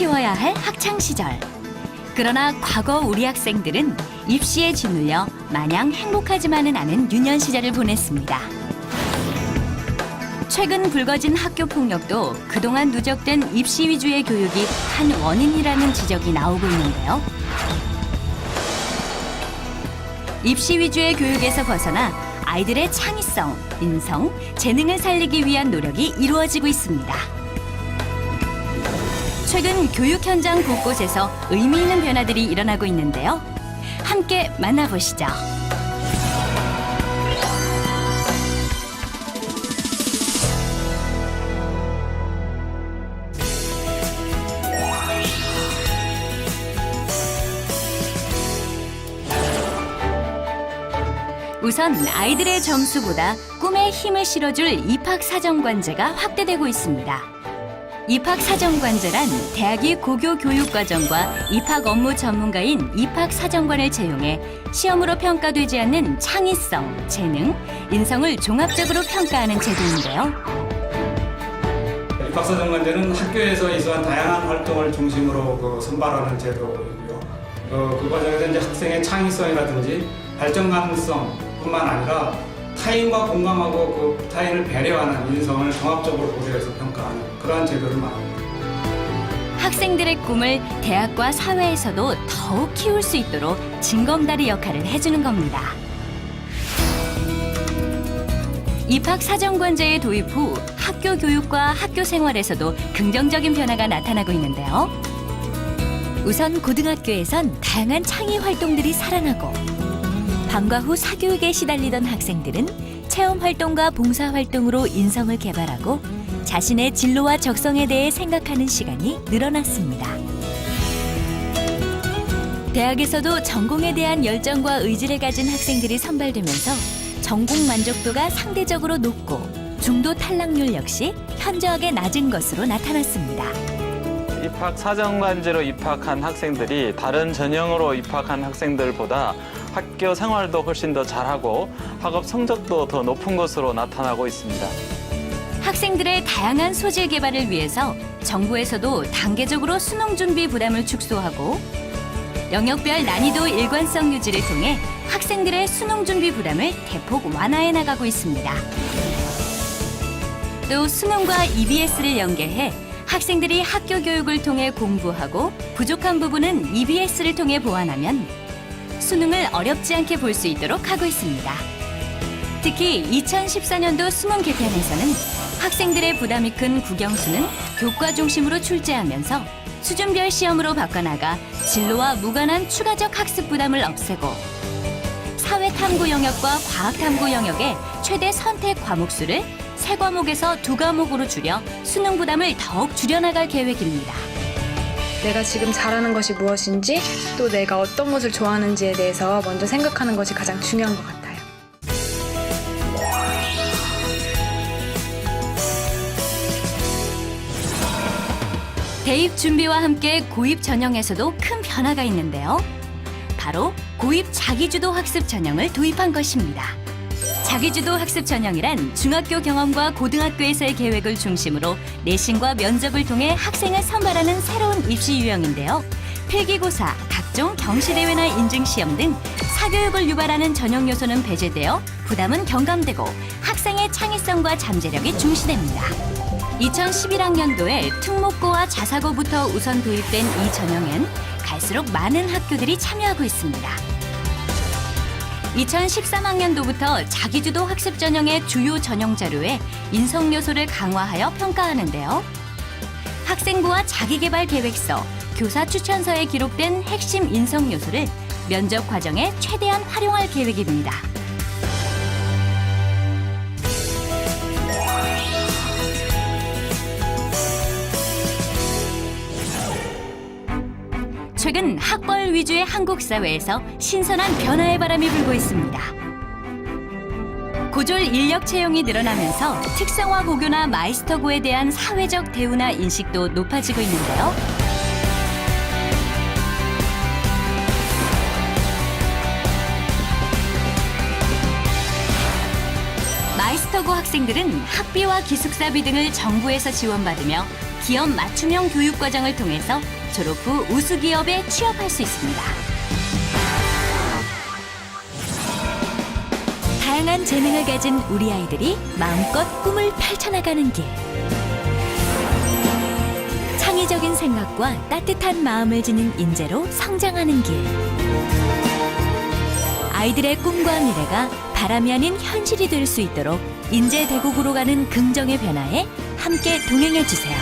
키워야 할 학창 시절. 그러나 과거 우리 학생들은 입시에 짓눌려 마냥 행복하지만은 않은 유년 시절을 보냈습니다. 최근 불거진 학교 폭력도 그동안 누적된 입시 위주의 교육이 한 원인이라는 지적이 나오고 있는데요. 입시 위주의 교육에서 벗어나 아이들의 창의성, 인성, 재능을 살리기 위한 노력이 이루어지고 있습니다. 최근 교육 현장 곳곳에서 의미 있는 변화들이 일어나고 있는데요. 함께 만나보시죠. 우선 아이들의 점수보다 꿈에 힘을 실어줄 입학 사정관제가 확대되고 있습니다. 입학사정관제란 대학이 고교 교육과정과 입학 업무 전문가인 입학사정관을 채용해 시험으로 평가되지 않는 창의성, 재능, 인성을 종합적으로 평가하는 제도인데요. 입학사정관제는 학교에서 이수한 다양한 활동을 중심으로 그 선발하는 제도이고요. 어, 그 과정에서 이제 학생의 창의성이라든지 발전 가능성뿐만 아니라 타인과 공감하고 그 타인을 배려하는 인성을 종합적으로 고려해서 평가하는 그러한 제도를 말합니다. 학생들의 꿈을 대학과 사회에서도 더욱 키울 수 있도록 징검다리 역할을 해주는 겁니다. 입학 사정관제의 도입 후 학교 교육과 학교 생활에서도 긍정적인 변화가 나타나고 있는데요. 우선 고등학교에선 다양한 창의 활동들이 살아나고 방과 후 사교육에 시달리던 학생들은 체험 활동과 봉사 활동으로 인성을 개발하고 자신의 진로와 적성에 대해 생각하는 시간이 늘어났습니다. 대학에서도 전공에 대한 열정과 의지를 가진 학생들이 선발되면서 전공 만족도가 상대적으로 높고 중도 탈락률 역시 현저하게 낮은 것으로 나타났습니다. 입학 사정관제로 입학한 학생들이 다른 전형으로 입학한 학생들보다 학교 생활도 훨씬 더 잘하고 학업 성적도 더 높은 것으로 나타나고 있습니다. 학생들의 다양한 소질 개발을 위해서 정부에서도 단계적으로 수능 준비 부담을 축소하고 영역별 난이도 일관성 유지를 통해 학생들의 수능 준비 부담을 대폭 완화해 나가고 있습니다. 또 수능과 EBS를 연계해 학생들이 학교 교육을 통해 공부하고 부족한 부분은 EBS를 통해 보완하면 수능을 어렵지 않게 볼 수 있도록 하고 있습니다. 특히 2014년도 수능 개편에서는 학생들의 부담이 큰 국영수는 교과 중심으로 출제하면서 수준별 시험으로 바꿔나가 진로와 무관한 추가적 학습 부담을 없애고 사회탐구 영역과 과학탐구 영역의 최대 선택 과목 수를 세 과목에서 두 과목으로 줄여 수능 부담을 더욱 줄여나갈 계획입니다. 내가 지금 잘하는 것이 무엇인지 또 내가 어떤 것을 좋아하는지에 대해서 먼저 생각하는 것이 가장 중요한 것 같아요. 대입 준비와 함께 고입 전형에서도 큰 변화가 있는데요. 바로 고입 자기주도 학습 전형을 도입한 것입니다. 자기주도 학습 전형이란 중학교 경험과 고등학교에서의 계획을 중심으로 내신과 면접을 통해 학생을 선발하는 새로운 입시 유형인데요. 필기고사, 각종 경시대회나 인증시험 등 사교육을 유발하는 전형 요소는 배제되어 부담은 경감되고 학생의 창의성과 잠재력이 중시됩니다. 2011학년도에 특목고와 자사고부터 우선 도입된 이 전형엔 갈수록 많은 학교들이 참여하고 있습니다. 2013학년도부터 자기주도 학습 전형의 주요 전형 자료에 인성 요소를 강화하여 평가하는데요. 학생부와 자기개발 계획서, 교사 추천서에 기록된 핵심 인성 요소를 면접 과정에 최대한 활용할 계획입니다. 최근 학벌 위주의 한국 사회에서 신선한 변화의 바람이 불고 있습니다. 고졸 인력 채용이 늘어나면서 특성화 고교나 마이스터고에 대한 사회적 대우나 인식도 높아지고 있는데요. 마이스터고 학생들은 학비와 기숙사비 등을 정부에서 지원받으며 기업 맞춤형 교육 과정을 통해서 졸업 후 우수 기업에 취업할 수 있습니다. 다양한 재능을 가진 우리 아이들이 마음껏 꿈을 펼쳐나가는 길. 창의적인 생각과 따뜻한 마음을 지닌 인재로 성장하는 길. 아이들의 꿈과 미래가 바람이 아닌 현실이 될 수 있도록 인재 대국으로 가는 긍정의 변화에 함께 동행해 주세요.